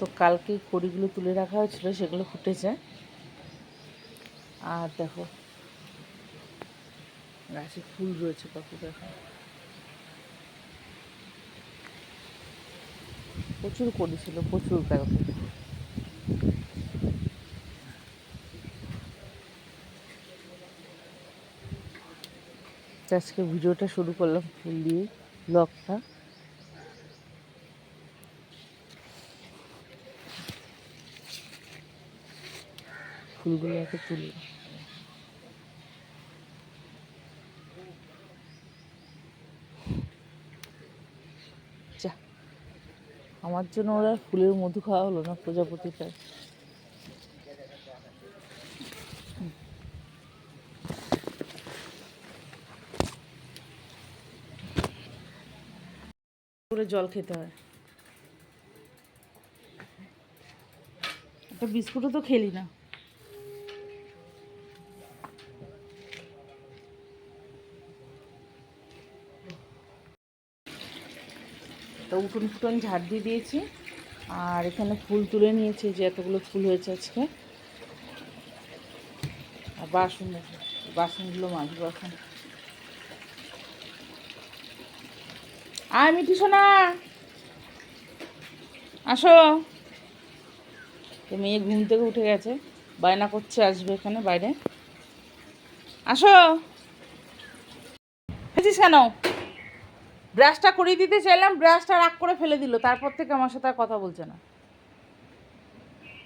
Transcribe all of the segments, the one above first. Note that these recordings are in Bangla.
তো কালকে কড়িগুলো তুলে রাখা হয়েছিল, সেগুলো ফুটেছে। আর দেখো, গাছে ফুল রয়েছে, কত দেখো। প্রচুর কড়ি ছিল প্রচুর কালকে আজকে ভিডিওটা শুরু করলাম ফুল দিয়ে, ব্লগটা। ফুলগুলো তুললাম যা। আমার জন্য ওরা ফুলের মধু খাওয়া হলো না প্রজাপতিটা করে জল খেতে হয়। একটা বিস্কুটও তো খেলি না। তো উঠোন ফুটন ঝাড় দিয়ে দিয়েছি। আর এখানে ফুল তুলে নিয়েছি যে এতগুলো ফুল হয়েছে আজকে। আর বাসন বাসনগুলো মাজবো বাসন আয় মিঠি সোনা! আসো। তো মেয়ে ঘুম থেকে উঠে গেছে, বায়না করছে, আসবে এখানে বাইরে। আসো। খেয়েছিস কেন ব্রাশটা করিয়ে দিতে চাইলাম ব্রাশটা রাগ করে ফেলে দিল। তারপর থেকে আমার সাথে আর কথা বলছে না।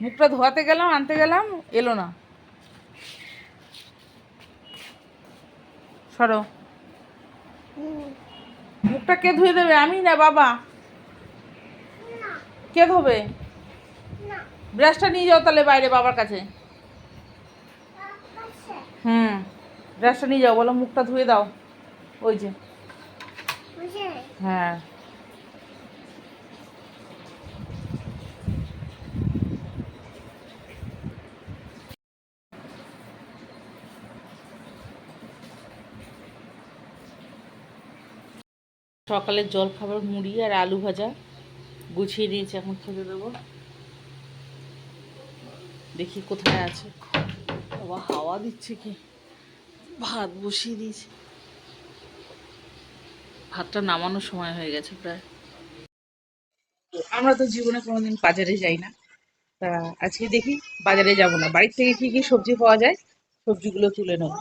মুখটা ধোয়াতে গেলাম, আনতে গেলাম, এলো না। সরো। মুখটা কে ধুয়ে দেবে? আমি না বাবা? কে ধোবে? ব্রাশটা নিয়ে যাও তাহলে বাইরে বাবার কাছে। হুম ব্রাশটা নিয়ে যাও, বলো মুখটা ধুয়ে দাও। ওই যে। হ্যাঁ। সকালের জল খাবার মুড়ি আর আলু ভাজা গুছিয়ে দিয়েছি, এখন খেতে দেবো। দেখি কোথায় আছে। বাবা, হাওয়া দিচ্ছে কি? ভাত বসিয়ে দিয়েছি। ভাতটা নামানোর সময় হয়ে গেছে প্রায়। আমরা তো জীবনে কোনোদিন বাজারে যাই না। তা আজকে দেখি বাজারে যাব না। বাড়ির থেকে কি কি সবজি পাওয়া যায় সবজিগুলো তুলে নেব।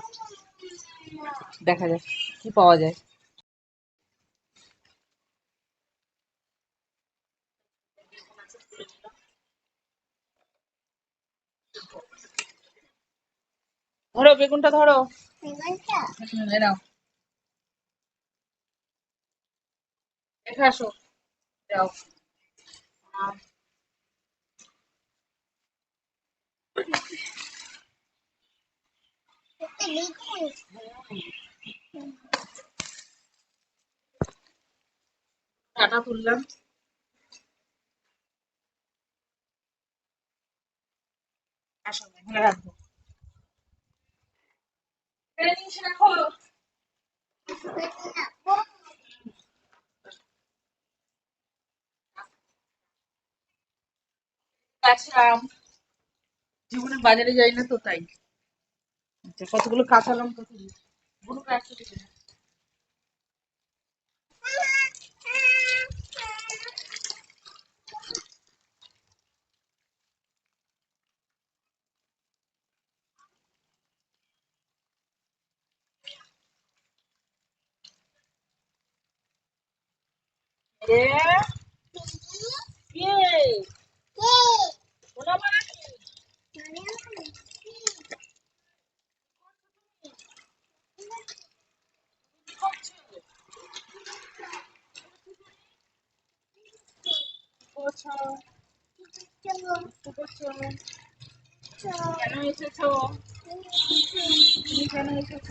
দেখা যাক কি পাওয়া যায়। ধরো বেগুনটা ধরো। নাও। দেখে আসো যাও। টাটা তুললাম আসো এখানে রাখব এখানে নিচে রাখো কাঁচা জীবনে বাজারে যাই না তো, তাই। আচ্ছা কতগুলো কাঁচা লঙ্কা তুলি বুনুকে একশো দিবে কেন এসেছ কেন এসেছ কেন এসেছ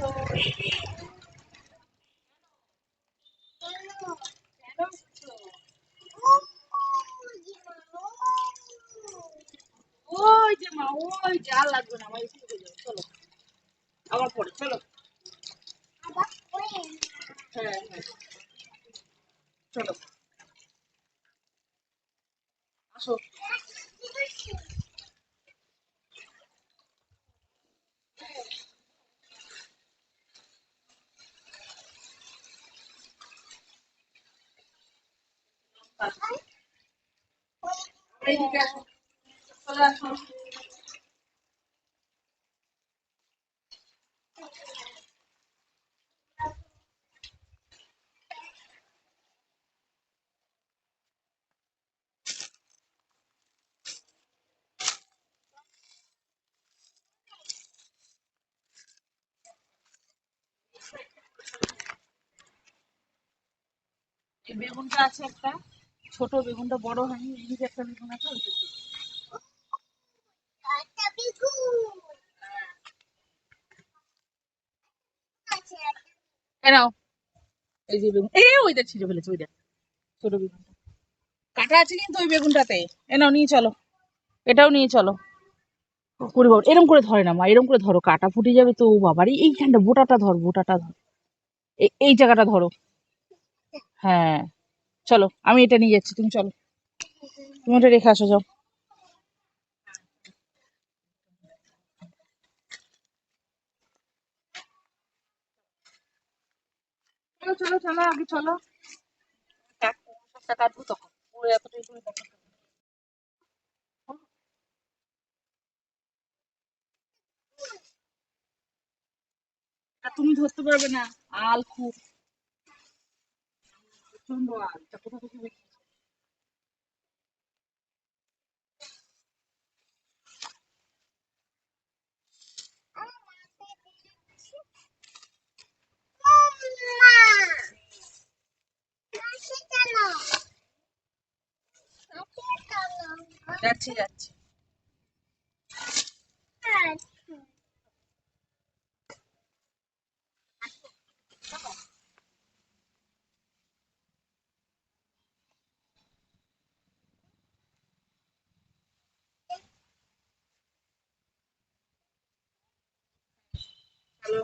ওই যে মা ওই যে লাগবে না আমার স্কুলে যাও চলো। আবার পরে চলো। হ্যাঁ হ্যাঁ। চলো। আসো। এইদিকে আসো। এই বেগুনটা আছে একটা ছোট বেগুনটা বড় হয়নি এই যে একটা বেগুন আছে ওইটা দিই। এই যে বেগুন এই ওইটা ছিঁড়ে ফেলেছে ওইটা ছোট বেগুনটা। কাটা আছে কিন্তু ওই বেগুনটাতে। এ নাও নিয়ে চলো। এটাও নিয়ে চলো। করে বাবা এরম করে ধরে না মা এরম করে ধরো। কাটা ফুটে যাবে তো বাবারই এইখানটা বোটাটা ধর বোটাটা ধর। এই জায়গাটা ধরো। হ্যাঁ। চলো, আমি এটা নিয়ে যাচ্ছি, তুমি চলো। তুমি ওটা রেখে আসো, যাও। চলো চলো চলো কাটবো তখন তুমি ধরতে পারবে না, আল খুব। প্রচণ্ড তা কোথা থেকে বেরিয়েছে? যাচ্ছি যাচ্ছি হ্যালো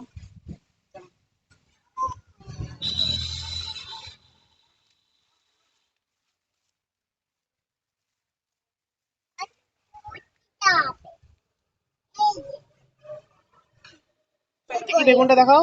কি বেগুনটা দেখাও।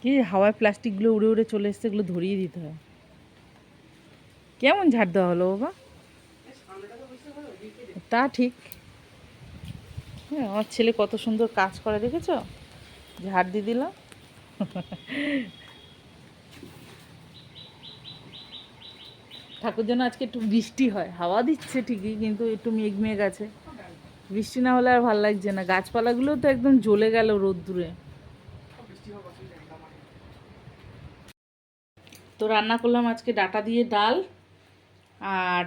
কি হাওয়ায় প্লাস্টিকগুলো উড়ে উড়ে চলে এসছে, এগুলো ধরিয়ে দিতে হয়। কেমন ঝাড় দেওয়া হলো বাবা? তা ঠিক। হ্যাঁ আমার ছেলে কত সুন্দর কাজ করে, দেখেছ? ঝাড় দিয়ে দিলাম ঠাকুর যেন আজকে একটু বৃষ্টি হয়। হাওয়া দিচ্ছে ঠিকই, কিন্তু একটু মেঘ মেঘ আছে। বৃষ্টি না হলে আর ভালো লাগছে না। গাছপালাগুলো তো একদম জ্বলে গেল রোদ্দুরে। তো রান্না করলাম আজকে ডাটা দিয়ে ডাল আর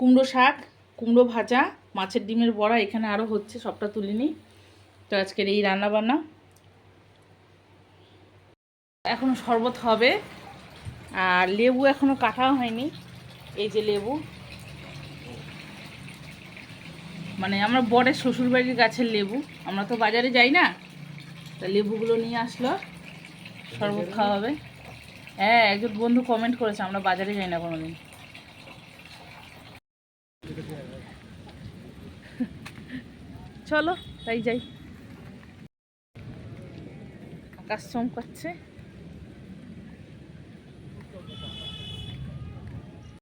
কুমড়ো শাক, কুমড়ো ভাজা, মাছের ডিমের বড়া, এখানে আরও হচ্ছে, সবটা তুলিনি তো আজকের এই রান্না বান্না এখনও শরবত হবে, আর লেবু এখনও কাটা হয়নি, এই যে লেবু। মানে আমরা বরের শ্বশুরবাড়ির গাছের লেবু, আমরা তো বাজারে যাই না, তা লেবুগুলো নিয়ে আসলো, শরবত খাওয়া হবে। হ্যাঁ একজন বন্ধু কমেন্ট করেছে, আমরা বাজারে যাই না কোনো দিন চলো, তাই যাই। আকাশ চমকাচ্ছে।